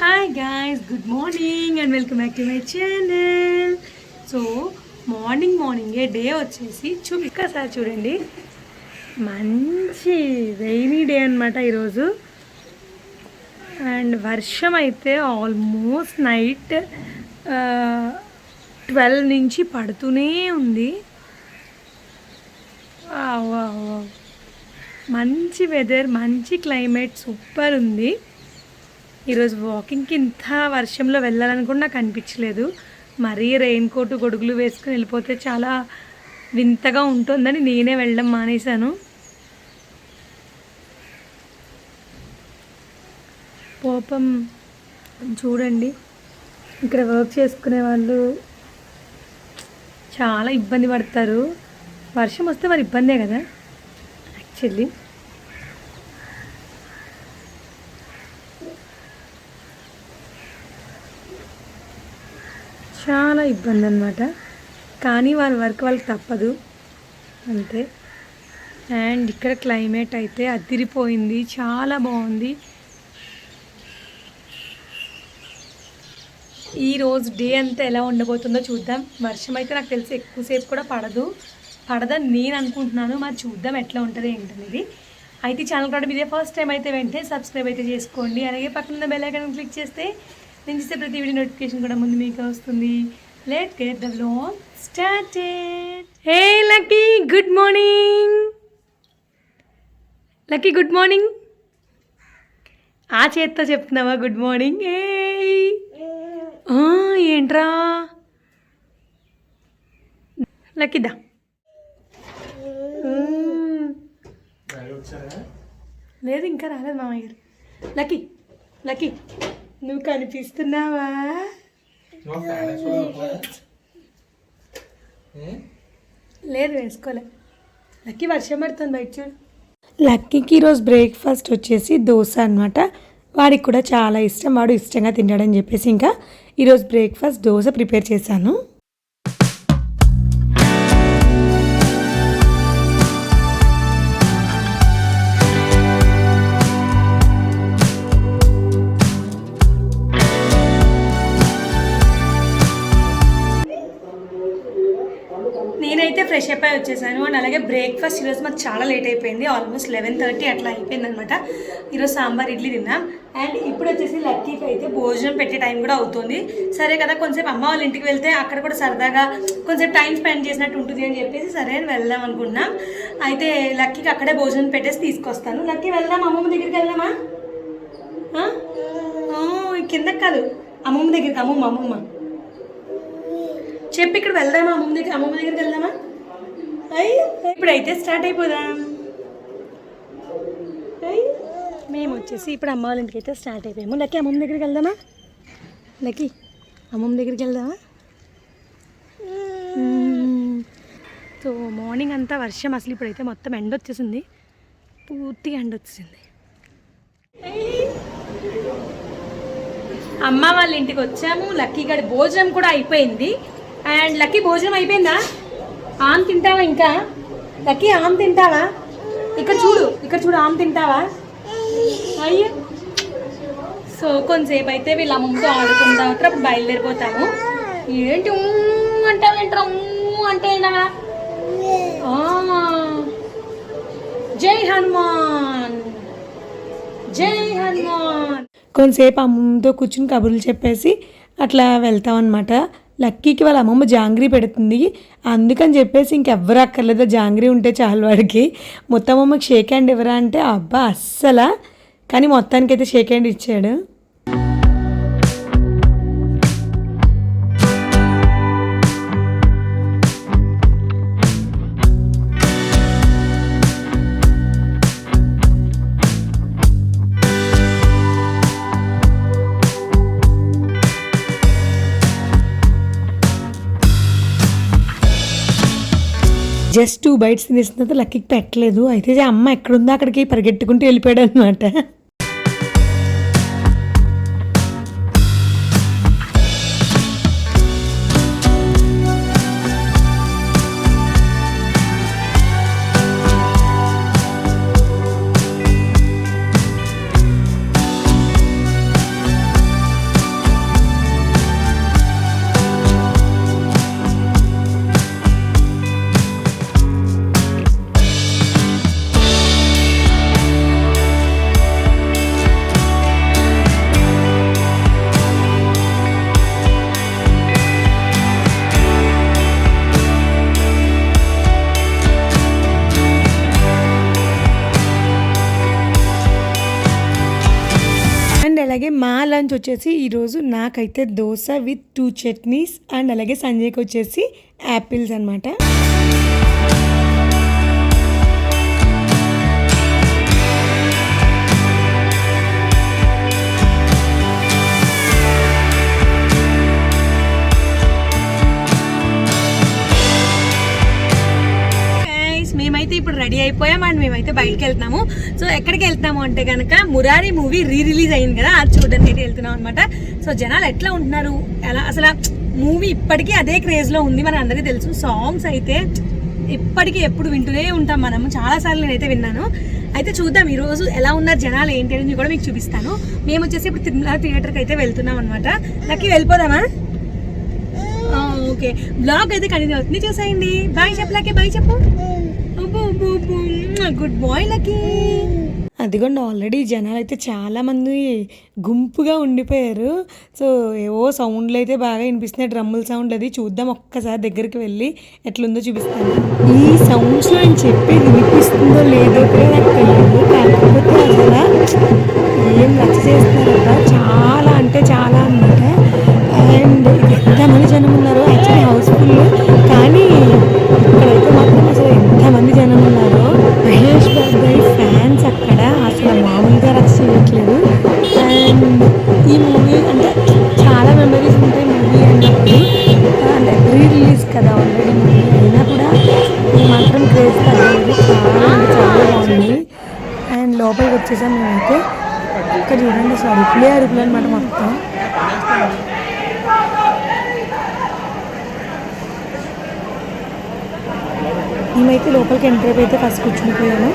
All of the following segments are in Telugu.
Hi guys good morning and welcome back to my channel so morning మార్నింగే డే వచ్చేసి చూ చూడండి. మంచి రెయినీ డే అనమాట ఈరోజు. అండ్ వర్షం అయితే ఆల్మోస్ట్ నైట్ ట్వెల్వ్ నుంచి పడుతూనే ఉంది. మంచి వెదర్ మంచి క్లైమేట్ సూపర్ ఉంది. ఈరోజు వాకింగ్కి ఇంత వర్షంలో వెళ్ళాలని కూడా నాకు అనిపించలేదు. మరీ రెయిన్ కోట్ గొడుగులు వేసుకుని వెళ్ళిపోతే చాలా వింతగా ఉంటుందని నేనే వెళ్ళడం మానేశాను. పాపం చూడండి ఇక్కడ వర్క్ చేసుకునే వాళ్ళు చాలా ఇబ్బంది పడతారు. వర్షం వస్తే మరి ఇబ్బందే కదా యాక్చువల్లీ. చాలా ఇబ్బంది అనమాట కానీ వాళ్ళ వర్క్ వాళ్ళకి తప్పదు. అంతే. అండ్ ఇక్కడ క్లైమేట్ అయితే అదిరిపోయింది. చాలా బాగుంది. ఈ రోజు డే అంతా ఎలా ఉండబోతుందో చూద్దాం. వర్షం అయితే నాకు తెలిసి ఎక్కువసేపు కూడా పడదు. పడదని నేను అనుకుంటున్నాను. మరి చూద్దాం ఎట్లా ఉంటుంది ఏంటనేది అయితే ఛానల్ కూడా ఇదే ఫస్ట్ టైం అయితే వెంటనే సబ్స్క్రైబ్ అయితే చేసుకోండి. అలాగే పక్కన బెల్ ఐకాన్ క్లిక్ చేస్తే నేను చేసే ప్రతి వీడియో నోటిఫికేషన్ కూడా ముందు మీకు వస్తుంది. Let get the vlog started hey Lucky good morning Lucky good morning ఆ చేత్తో చెప్తున్నావా? గుడ్ మార్నింగ్ ఏ ఏంట్రా? లక్కీదా లేదు ఇంకా రాలేదు మామయ్య గారు. లక్కీ లక్కీ నువ్వు కనిపిస్తున్నావా? లేదు వేసుకోలే. లక్కీ వర్షం పడుతుంది బయట చూడు. లక్కీకి ఈరోజు బ్రేక్ఫాస్ట్ వచ్చేసి దోశ అనమాట వాడికి కూడా చాలా ఇష్టం వాడు ఇష్టంగా తింటాడని చెప్పేసి ఇంకా ఈరోజు బ్రేక్ఫాస్ట్ దోశ ప్రిపేర్ చేశాను. ఫ్రెష్ అప్ అయి వచ్చేసాను. అండ్ అలాగే బ్రేక్ఫాస్ట్ ఈరోజు మాకు చాలా లేట్ అయిపోయింది. ఆల్మోస్ట్ లెవెన్ థర్టీ అట్లా అయిపోయింది అనమాట ఈరోజు సాంబార్ ఇడ్లీ తిన్నాం. అండ్ ఇప్పుడు వచ్చేసి లక్కీకి అయితే భోజనం పెట్టే టైం కూడా అవుతుంది. సరే కదా కొంచెం అమ్మ వాళ్ళ ఇంటికి వెళ్తే అక్కడ కూడా సరదాగా కొంచెం టైం స్పెండ్ చేసినట్టు ఉంటుంది అని చెప్పేసి సరే అని వెళ్దాం అనుకున్నాం. అయితే లక్కీకి అక్కడే భోజనం పెట్టేసి తీసుకొస్తాను. లక్కీ వెళ్దాం అమ్మమ్మ దగ్గరికి వెళ్దామా? కిందకి కాదు. అమ్మమ్మ దగ్గరికి అమ్మమ్మ అమ్మమ్మ. చెప్పి ఇక్కడ వెళ్దామా? అమ్మమ్మ దగ్గర అమ్మమ్మ దగ్గరికి వెళ్దామా? ఇప్పుడైతే స్టార్ట్ అయిపోదాం. మేము వచ్చేసి ఇప్పుడు అమ్మ వాళ్ళ ఇంటికి అయితే స్టార్ట్ అయిపోయాము. లక్కీ అమ్మమ్మ దగ్గరికి వెళ్దామా? లక్కీ అమ్మమ్మ దగ్గరికి వెళ్దామా? సో మార్నింగ్ అంతా వర్షం అసలు ఇప్పుడైతే మొత్తం ఎండ వచ్చేసింది. పూర్తిగా ఎండ వచ్చేసింది. అమ్మ వాళ్ళ ఇంటికి వచ్చాము. లక్కీ గడి భోజనం కూడా అయిపోయింది. అండ్ లక్కీ భోజనం అయిపోయిందా? ఆమ్ తింటావా ఇంకా? లక్కీ ఆమ్ తింటావా? ఇక్కడ చూడు ఇక్కడ చూడు ఆమ్ తింటావా? అయ్యో. సో కొంతసేపు అయితే వీళ్ళ అమ్మతో ఆడుకుంటా ఉంటారు అప్పుడు బయలుదేరిపోతాము. ఏంటి ఊ అంటావు ఏంట్రా అంటే ఏంటవా జై హనుమాన్! జై హనుమాన్! కొంతసేపు అమ్మతో కూర్చుని కబుర్లు చెప్పేసి అట్లా వెళ్తాం అనమాట లక్కీకి వాళ్ళ అమ్మమ్మ జాంగ్రీ పెడుతుంది. అందుకని చెప్పేసి ఇంకెవ్వరు అక్కర్లేదు. జాంగ్రీ ఉంటే చాలు వాడికి. మొత్తం అమ్మకి షేక్ హ్యాండ్ ఇవ్వరా అంటే అబ్బా అస్సలా. కానీ మొత్తానికైతే షేక్ హ్యాండ్ ఇచ్చాడు. జస్ట్ టూ బైట్స్ తినేసిన తర్వాత లక్కీకి పెట్టలేదు. అయితే అమ్మ ఎక్కడుందో అక్కడికి పరిగెట్టుకుంటూ వెళ్ళిపోయాడు అనమాట మా లంచ్ వచ్చేసి ఈరోజు నాకైతే dosa with two chutneys and అలాగే సంజయ్కి వచ్చేసి యాపిల్స్ అనమాట అయిపోయాం అండ్ మేమైతే బయటకు వెళ్తున్నాము. సో ఎక్కడికి వెళ్తున్నాము అంటే కనుక మురారి మూవీ రీ రిలీజ్ అయింది కదా అది చూడడానికి అయితే వెళ్తున్నాం అనమాట సో జనాలు ఎట్లా ఉంటున్నారు? ఎలా అసలు మూవీ ఇప్పటికీ అదే క్రేజ్లో ఉంది మన అందరికీ తెలుసు. సాంగ్స్ అయితే ఇప్పటికీ ఎప్పుడు వింటూనే ఉంటాం మనము చాలా సార్లు నేనైతే విన్నాను. అయితే చూద్దాం ఈ రోజు ఎలా ఉన్నారు జనాలు ఏంటి అనేది కూడా మీకు చూపిస్తాను. మేము వచ్చేసి ఇప్పుడు తిరుమల థియేటర్కి అయితే వెళ్తున్నాం అనమాట లక్కీ వెళ్ళిపోదామా? ఓకే. బ్లాగ్ అయితే కంటిన్యూ అవుతుంది. చూసేయండి. బాయ్ చెప్పలాకే బాయ్ చెప్పు. గుడ్ బాయ్ లకి అదిగోండి ఆల్రెడీ జనాలు అయితే చాలా మంది గుంపుగా ఉండిపోయారు. సో ఏవో సౌండ్లు అయితే బాగా వినిపిస్తున్నాయి డ్రమ్ముల సౌండ్ అది. చూద్దాం ఒక్కసారి దగ్గరికి వెళ్ళి ఎట్లుందో చూపిస్తాను. ఈ సౌండ్స్లో నేను చెప్పేది వినిపిస్తుందో లేదో కూడా నాకు తెలియదు కాకపోతే అసలు ఏం రచ్చ చేస్తున్నారట చాలా అంటే చాలా అన్నమాట. అండ్ ఎంతమంది జనం ఉన్నారు? యాక్చువల్లీ హౌస్ఫుల్ కానీ ఇక్కడైతే ఈ మూవీ అంటే చాలా మెమరీస్ ఉంటాయి మూవీ అన్నప్పుడు. అంటే రీ రిలీజ్ కదా ఆల్రెడీ మూవీ. అయినా కూడా ఇది మాత్రం క్రేజ్ తగ్గలేదు చాలా అంటే చాలా బాగుంది. అండ్ లోపలికి వచ్చేసాం మేమైతే. ఇక్కడ చూడండి అసలు అరుపులే అరుపులు అనమాట మొత్తం. మేమైతే లోపలికి ఎంటర్ అయిపోయి అయితే ఫస్ట్ కూర్చునిపోయాను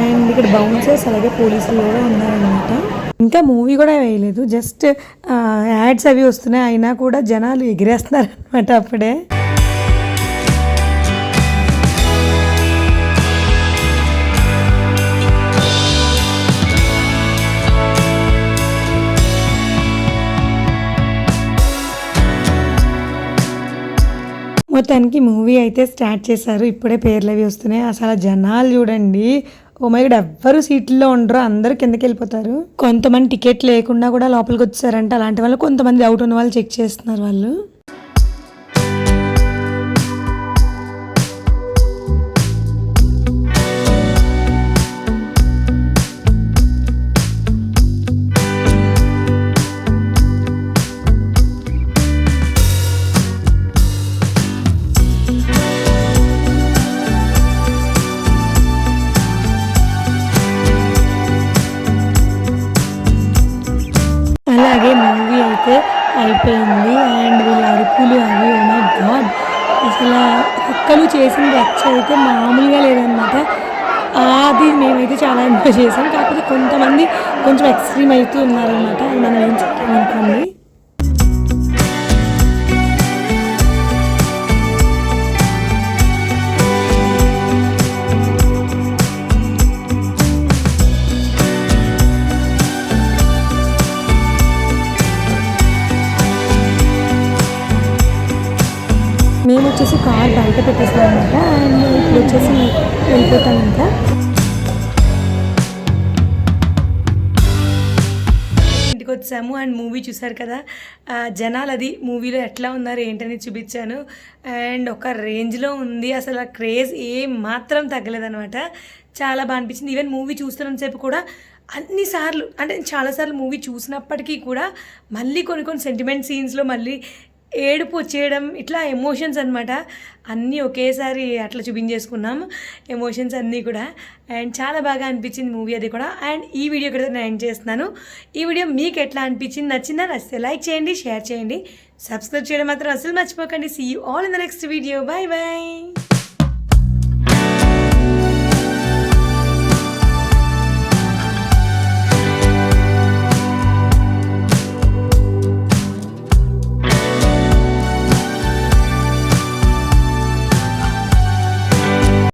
అండ్ ఇక్కడ బౌన్సర్స్ అలాగే పోలీసులు కూడా ఉన్నారనమాట ఇంకా మూవీ కూడా వేయలేదు. జస్ట్ యాడ్స్ అవి వస్తున్నాయి. అయినా కూడా జనాలు ఎగిరేస్తున్నారు అనమాట అప్పుడే. మొత్తానికి మూవీ అయితే స్టార్ట్ చేశారు. ఇప్పుడే పేర్లు అవి వస్తున్నాయి. అసలు జనాలు చూడండి. ఓ ఎవ్వరు సీట్లో ఉండరు అందరూ కిందకి వెళ్ళిపోతారు. కొంతమంది టికెట్ లేకుండా కూడా లోపలికి వచ్చారంట. అలాంటి వాళ్ళు కొంతమంది అవుట్ ఉన్న వాళ్ళు చెక్ చేస్తున్నారు వాళ్ళు. అయిపోయింది. అండ్ వీళ్ళ అరుపులు అవి ఓ మై గాడ్ అసలు ఒక్కరు చేసిన రచ్చ అయితే మామూలుగా లేదనమాట అది మేమైతే చాలా ఎంజాయ్ చేసాం. కాకపోతే కొంతమంది కొంచెం ఎక్స్ట్రీమ్ అవుతూ ఉన్నారనమాట మనం ఏం చెప్పామనుకోండి? వచ్చేసి కార్ బయట పెట్టేస్తాం అనమాట అండ్ ఇప్పుడు వచ్చేసి వెళ్ళిపోతాను ఇంకా ఇంటికి వచ్చాము. అండ్ మూవీ చూసారు కదా. జనాలు అది మూవీలో ఎట్లా ఉన్నారు ఏంటని చూపించాను. అండ్ ఒక రేంజ్లో ఉంది. అసలు ఆ క్రేజ్ ఏం మాత్రం తగ్గలేదనమాట. చాలా బాగా అనిపించింది. ఈవెన్ మూవీ చూస్తున్నంతసేపు కూడా అన్నిసార్లు అంటే చాలాసార్లు మూవీ చూసినప్పటికీ కూడా మళ్ళీ కొన్ని కొన్ని సెంటిమెంట్ సీన్స్లో మళ్ళీ ఏడుపు వచ్చేయడం ఇట్లా ఎమోషన్స్ అనమాట అన్నీ ఒకేసారి అట్లా చూపించేసుకున్నాం ఎమోషన్స్ అన్నీ కూడా. అండ్ చాలా బాగా అనిపించింది మూవీ అది కూడా. అండ్ ఈ వీడియో కూడా నేను ఎండ్ చేస్తున్నాను. ఈ వీడియో మీకు ఎట్లా అనిపించింది నచ్చిందా? నచ్చితే లైక్ చేయండి షేర్ చేయండి. సబ్స్క్రైబ్ చేయడం మాత్రం అసలు మర్చిపోకండి. See you all in the next video bye bye